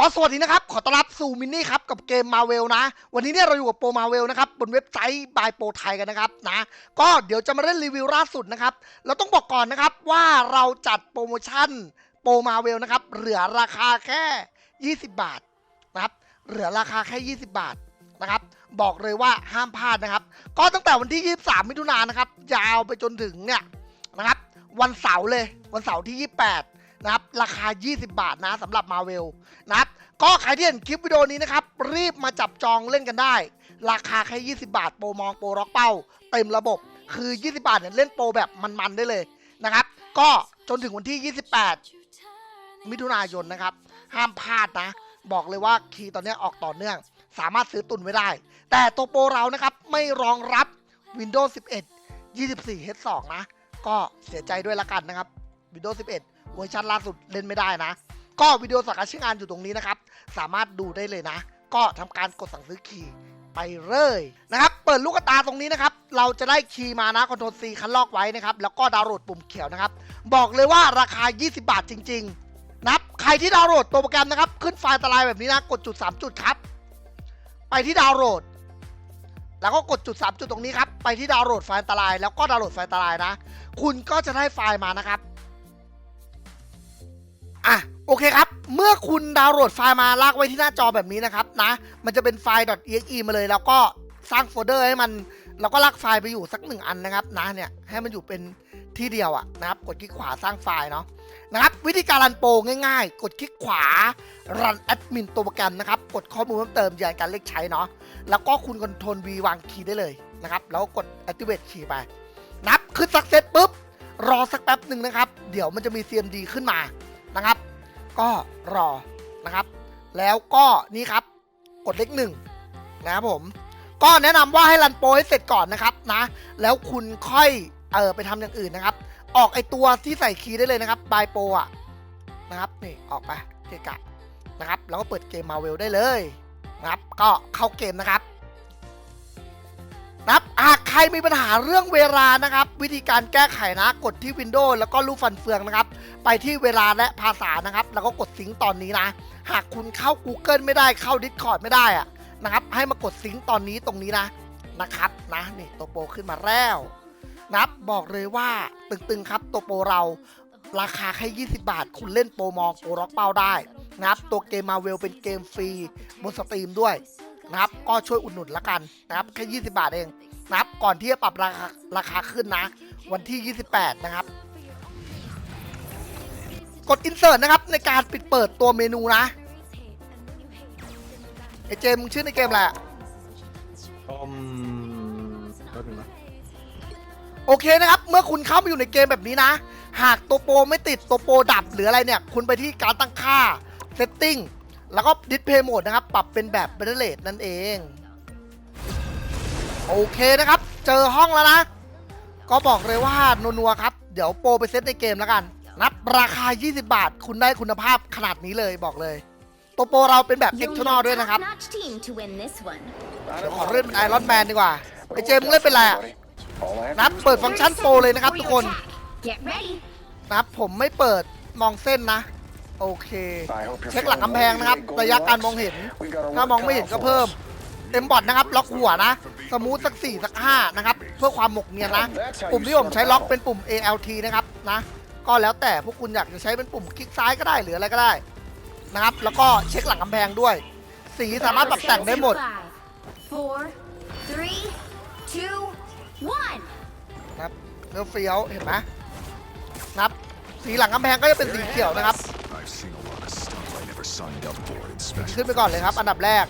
ก็สวัสดีนะครับ ขอต้อนรับสู่มินนี่ครับ กับเกมมาเวลนะ วันนี้เนี่ยเราอยู่กับโปรมาเวลนะครับ บนเว็บไซต์บายโปรไทยกันนะครับนะ ก็เดี๋ยวจะมาเล่นรีวิวล่าสุดนะครับ เราต้องบอกก่อนนะครับว่าเราจัดโปรโมชั่นโปรมาเวลนะครับ เหลือราคาแค่ 20 บาทนะครับ เหลือราคาแค่ 20 บาทนะครับ บอกเลยว่าห้ามพลาดนะครับ ก็ตั้งแต่วันที่ 23 มิถุนายนนะครับ ยาวไปจนถึงเนี่ยนะครับ วันเสาร์เลย วันเสาร์ที่ 28 นะครับราคา 20 บาทนะสำหรับมาเวลนะครับก็ใครที่เห็นคลิปวิดีโอนี้นะครับ รีบมาจับจองเล่นกันได้ ราคาแค่ 20 บาท โปรมองโปรร็อกเป้า เต็มระบบ คือ 20 บาทเนี่ยเล่นโปรแบบมันๆได้เลยนะครับ ก็จนถึงวันที่ 28 มิถุนายนนะครับ ห้ามพลาดนะ บอกเลยว่าคีย์ตอนนี้ออกต่อเนื่อง สามารถซื้อตุนไว้ได้ แต่ตัวโปรเรานะครับไม่รองรับ Windows 11 24 H2 นะ ก็เสียใจด้วยละกันนะครับ Windows 11 เวอร์ชันล่าสุดเล่นไม่ได้นะ ก็วิดีโอสักการใช้งานอยู่ตรงนี้นะครับ สามารถดูได้เลยนะ ก็ทำการกดสั่งซื้อคีย์ไปเลยนะครับ เปิดลูกตาตรงนี้นะครับ เราจะได้คีย์มานะคอนโทรล C คันลอกไว้นะครับ แล้วก็ดาวน์โหลดปุ่มเขียวนะครับ บอกเลยว่าราคา 20 บาทจริง ๆ นะครับ ใครที่ดาวน์โหลดตัวโปรแกรมนะครับ ขึ้นไฟล์อันตรายแบบนี้นะ กดจุด 3 จุดครับ ไปที่ดาวน์โหลด แล้วก็กดจุด 3 จุดตรงนี้ครับ ไปที่ดาวน์โหลดไฟล์อันตรายแล้วก็ดาวน์โหลดไฟล์อันตรายนะ คุณก็จะได้ไฟล์มานะครับ อะโอเคครับ เมื่อคุณดาวน์โหลดไฟล์มาลากไว้ที่หน้าจอแบบนี้นะครับนะ มันจะเป็นไฟล์ .exe มาเลย แล้วก็สร้างโฟลเดอร์ให้มัน แล้วก็ลากไฟล์ไปอยู่สักหนึ่งอันนะครับนะเนี่ยให้มันอยู่เป็นที่เดียวอะนะครับกดคลิกขวาสร้างไฟล์เนาะนะครับวิธีการรันโปรง่ายๆ กดคลิกขวารันแอดมินตัวโปรแกรมนะครับกดข้อมูลเพิ่มเติมยืนยันการเลขใช้เนาะแล้วก็คุณคอนโทรล V วางคีย์ได้เลยนะครับแล้วกด activate คีย์ไปนับขึ้นสักเซตปุ๊บรอสักแป๊บหนึ่งนะครับ เดี๋ยวมันจะมี CMD ขึ้นมา ก็รอนะครับ แล้วก็นี่ครับกดเลขหนึ่งนะครับผม ก็แนะนำว่าให้รันโปรให้เสร็จก่อนนะครับนะ แล้วคุณค่อยเออไปทำอย่างอื่นนะครับ ออกไอตัวที่ใส่คีย์ได้เลยนะครับบายโปรอะนะครับนี่ออกไปเกะกะนะครับ แล้วก็เปิดเกมมาเวลได้เลยนะครับ ก็เข้าเกมนะครับ นะครับหากใครมีปัญหาเรื่องเวลานะครับ วิธีการแก้ไขนะกดที่ Windows แล้วก็รูปฟันเฟืองนะครับ ไปที่เวลาและภาษานะครับ แล้วก็กดซิงตอนนี้นะ หากคุณเข้า Google ไม่ได้เข้า Discord ไม่ได้อะนะครับ ให้มากดซิงตอนนี้ตรงนี้นะนะครับนะนี่ตัวโปรขึ้นมาแล้วนับบอกเลยว่าตึงๆครับตัวโปรเราราคาแค่ 20 บาท คุณเล่นโปรมองโปรร็อกเป้าได้นะครับตัวเกมมาเวลเป็นเกมฟรีบนสตรีมด้วย นะครับ ก็ช่วยอุดหนุนละกันนะครับแค่20 บาทเองนะครับก่อนที่จะปรับราคาราคาขึ้นนะ วันที่ 28 นะครับ กด insert นะครับ ในการปิดเปิดตัวเมนูนะไอเจมส์มึงชื่อในเกมอะไรอะอืมแป๊บนึงนะโอเคนะครับ เมื่อคุณเข้ามาอยู่ในเกมแบบนี้นะ หากตัวโปรไม่ติดตัวโปรดับหรืออะไรเนี่ย คุณไปที่การตั้งค่า setting แล้วก็ display mode นะครับ ปรับเป็นแบบ b a t t l e นั่นเอง โอเคนะครับ เจอห้องแล้วนะ ก็บอกเลยว่านัวๆครับ เดี๋ยวโปรไปเซตในเกมแล้วกัน นับราคา 20 บาท คุณได้คุณภาพขนาดนี้เลยบอกเลย ตัวโปรเราเป็นแบบ You'll need external a ด้วยนะครับ top-notch team to win this one. เดี๋ยวขอเล่นเป็นไอรอนแมนดีกว่า ไอเจมส์มึงเล่นเป็นอะไรอะนับเปิดฟังก์ชันโปรเลยนะครับทุกคน Get ready. นะครับผมไม่เปิดมองเส้นนะ โอเคเช็คหลังกำแพงนะครับระยะการมองเห็น ถ้ามองไม่เห็นก็เพิ่ม เต็มบอดนะครับ ล็อกหัวนะ สมูทสักสี่สักห้านะครับ เพื่อความหมกเนียนนะ ปุ่มที่ผมใช้ล็อกเป็นปุ่ม ALT นะครับนะก็แล้วแต่พวกคุณอยากจะใช้เป็นปุ่มคลิกซ้ายก็ได้หรืออะไรก็ได้นะครับ แล้วก็เช็คหลังกำแพงด้วย สีสามารถปรับแต่งได้หมด Five, four, three, two, one. นะครับเนื้อเฟี้ยวเห็นไหมนะครับ สีหลังกำแพงก็จะเป็นสีเขียวนะครับ I've seen a lot of stuff I never signed up for in special. ขึ้นไปก่อนเลยครับ อันดับแรก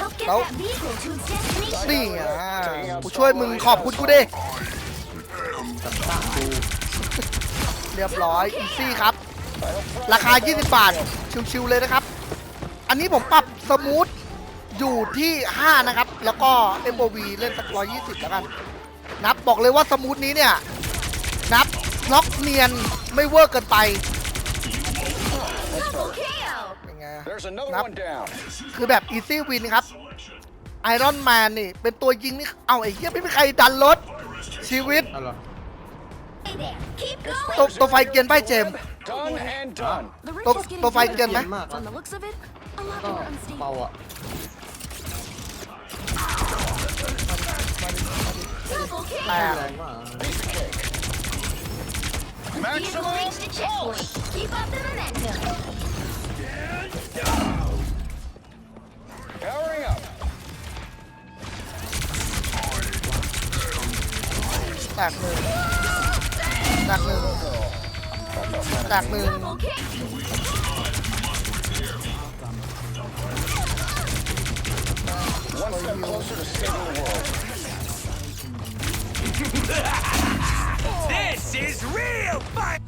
Help get Nope. that vehicle to its destination. นี่อะกูช่วยมึงขอบคุณกูดิเรียบร้อยอีซี่ครับ ราคา 20 บาท ชิวๆเลยนะครับ อันนี้ผมปรับสมูทอยู่ที่ 5 นะครับ แล้วก็ MOV เล่นสัก 120 แล้วกัน นับบอกเลยว่าสมูทนี้เนี่ย นับล็อกเนียนไม่เวอร์เกินไป Double kill. เป็นไง There's another Nope. one down. คือแบบ easy win ครับไอรอนแมนนี่ เป็นตัวยิงนี่ เอาไอ้เหี้ยไม่มีใครดันรถ ชีวิตอะไรอ Hey there. Keep ตัว going. ตัวไฟเกียนไปเจมส์ Done and done. The Tô- ritual's getting tô phải better. kiên mấy. From the looks of it, a lot ก็ more unstable. เบาอะ Double kill. แตกแรงมาก Vehicle reached the checkpoint. Keep up the momentum. แตกหนึ่งแตกหนึ่งแตกหนึ่ง Double kick. One step closer to saving the world. This is real fun!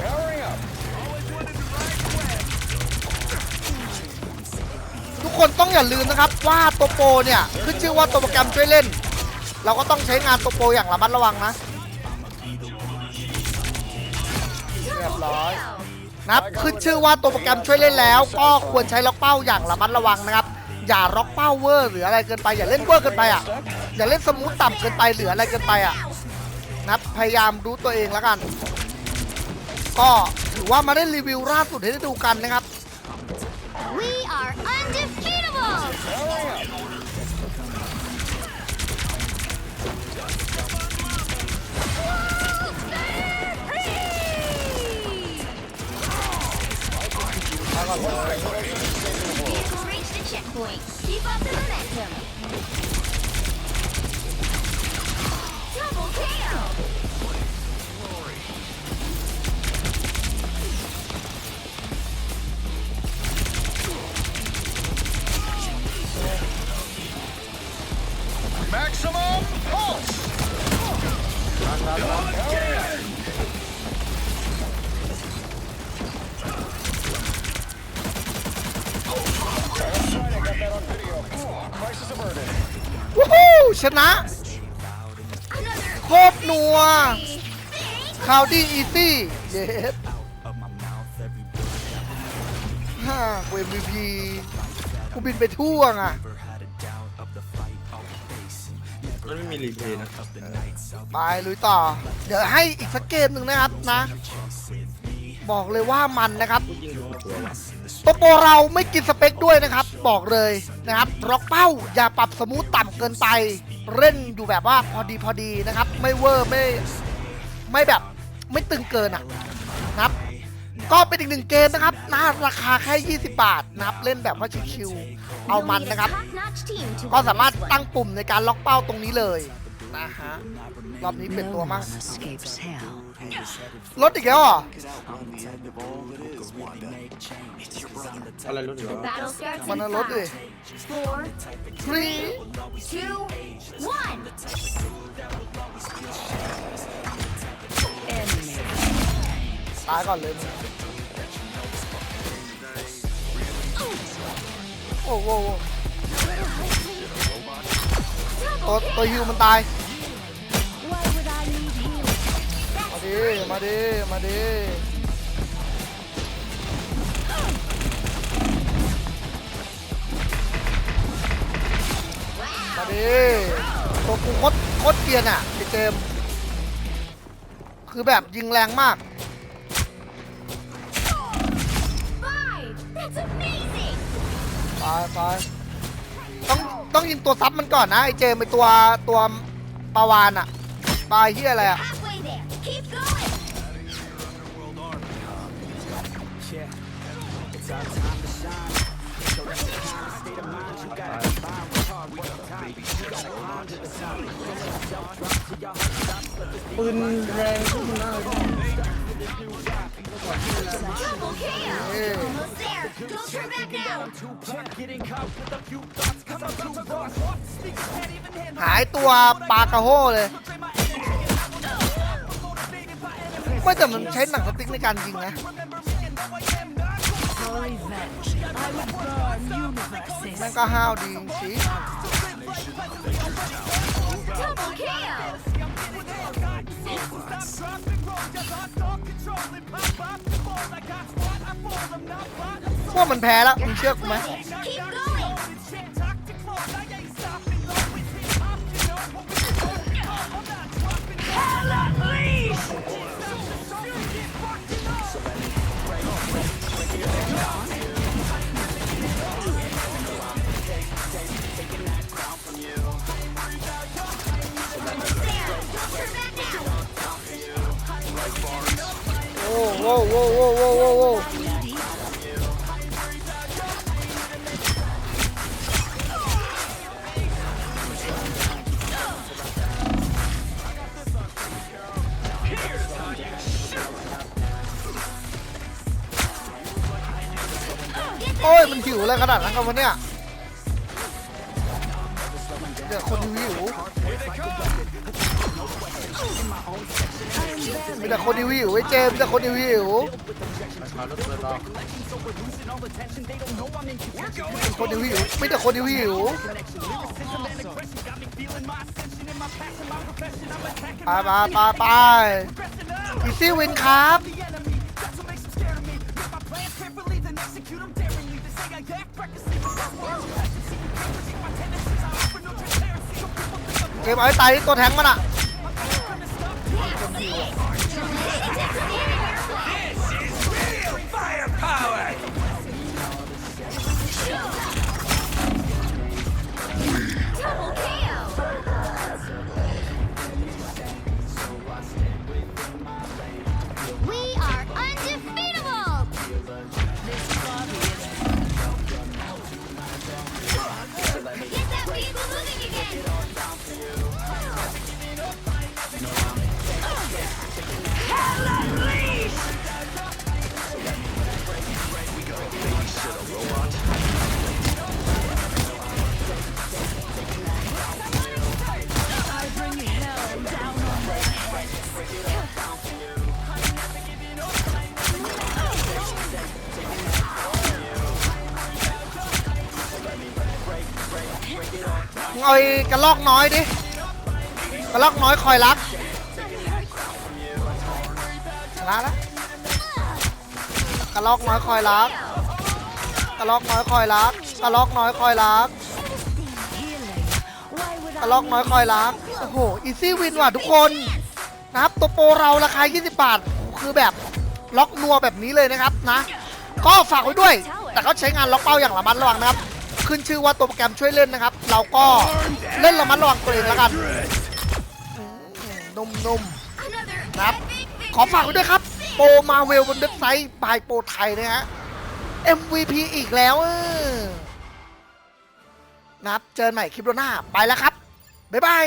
Powering up. ทุกคนต้องอย่าลืมนะครับว่าตัวโปรเนี่ย ขึ้นชื่อว่าตัวโปรแกรมช่วยเล่น เราก็ต้องใช้งานตัวโปรอย่างระมัดระวังนะเรียบร้อยนะครับขึ้นชื่อว่าตัวโปรแกรมช่วยเล่นแล้ว ก็ควรใช้ล็อกเป้าอย่างระมัดระวังนะครับอย่าล็อกเป้าเวอร์หรืออะไรเกินไปอย่าเล่นเวอร์เกินไปอะอย่าเล่นสมูทต่ำเกินไปหรืออะไรเกินไปอะนะครับพยายามรู้ตัวเองแล้วกัน ก็ถือว่ามาได้รีวิวล่าสุดให้ได้ดูกันนะครับ We are undefeatable. Vehicle reached the checkpoint. Keep up the momentum. Double kill. Maximum pulse. That's right, I วู้ฮู้ชนะ Another โคตรนัว Thanks. ข่าวดีอีซี่เย็ดฮ่ากู MVP กูบินไปทั่วไงมันไม่มีรีเพลย์นะไปลุยต่อ เดี๋ยวให้อีกสักเกมหนึ่งนะครับนะ บอกเลยว่ามันนะครับผู้ยิงรู้ตัวว่ะตัวโปรเราไม่กินสเปคด้วยนะครับ บอกเลยนะครับล็อกเป้าอย่าปรับสมูทต่ำเกินไปเล่นอยู่แบบว่าพอดีพอดีนะครับ ไม่เวอร์ไม่ไม่แบบไม่ตึงเกินอะนะครับ ก็เป็นอีกหนึ่งเกมนะครับนะราคาแค่ 20 บาทนะครับเล่นแบบว่าชิวๆเอามันนะครับ Top-notch team to ก็ win สามารถ this one. ตั้งปุ่มในการล็อกเป้าตรงนี้เลยนะฮะรอบนี้เป็นตัวมาก escapes hell. ลดอีกแล้วเหรออะไรรู้อยู่ Battle starts มัน in ลดดิ five, four, ฟรี two, one. ตายก่อนเลยมึงโอ้โหโอ้โหตัวตัวฮิวมันตาย ดิ มาดิ มาดิ มาดิตัวกูโคตรโคตรเกรียนอะไอเจม คือแบบยิงแรงมาก Five. That's amazing. ไปไปต้องต้องยิงตัวซับมันก่อนนะไอเจมไอตัวตัวปลาวานอะปลาเฮียอะไรอะ ปืนแรงขึ้นมากหายตัวปลากระโห้เลย ไม่แต่มันใช้หนังสติ๊กในการยิงนะ For revenge, I would burn universes. แม่งก็ห้าวดีจริง Double kill. ๆพวกมันแพ้แล้วมึงเชื่อกูไหม ว้โว้โว้โว้โว้โว้โอ้ยมันหิวอะไรขนาดนั้นกันวะเนี่ยเดี๋ยวคนหิว มีแต่คนหิวไอ้เจมมีแต่คนหิวมาลุกเลยต่อคนหิวไม่แต่คนหิวไปไปไปไปอีซี่วินครับเกมเอาให้ตายที่ตัวแทงมันอะ Double กระลอกน้อยดิกระลอกน้อยคอยรักชนะแล้วกระลอกน้อยคอยรักกระลอกน้อยคอยรักกระลอกน้อยคอยรักกระลอกน้อยคอยรักโอ้โหอีซี่วินว่ะทุกคนนะครับตัวโปรเราราคา 20 บาท คือแบบล็อกนัวแบบนี้เลยนะครับนะ ก็ฝากไว้ด้วย แต่เขาใช้งานล็อกเป้าอย่างระมัดระวังนะครับ ขึ้นชื่อว่าตัวโปรแกรมช่วยเล่นนะครับ เราก็เล่นระมัดระวังตัวเองแล้วกันนุ่มๆนะครับ ขอฝากไว้ด้วยครับ โปรมาเวลบนเว็บไซต์บายโปรไทยนะฮะ MVP อีกแล้วนะครับ เจอกันใหม่คลิปหน้า ไปแล้วครับ บ๊ายบาย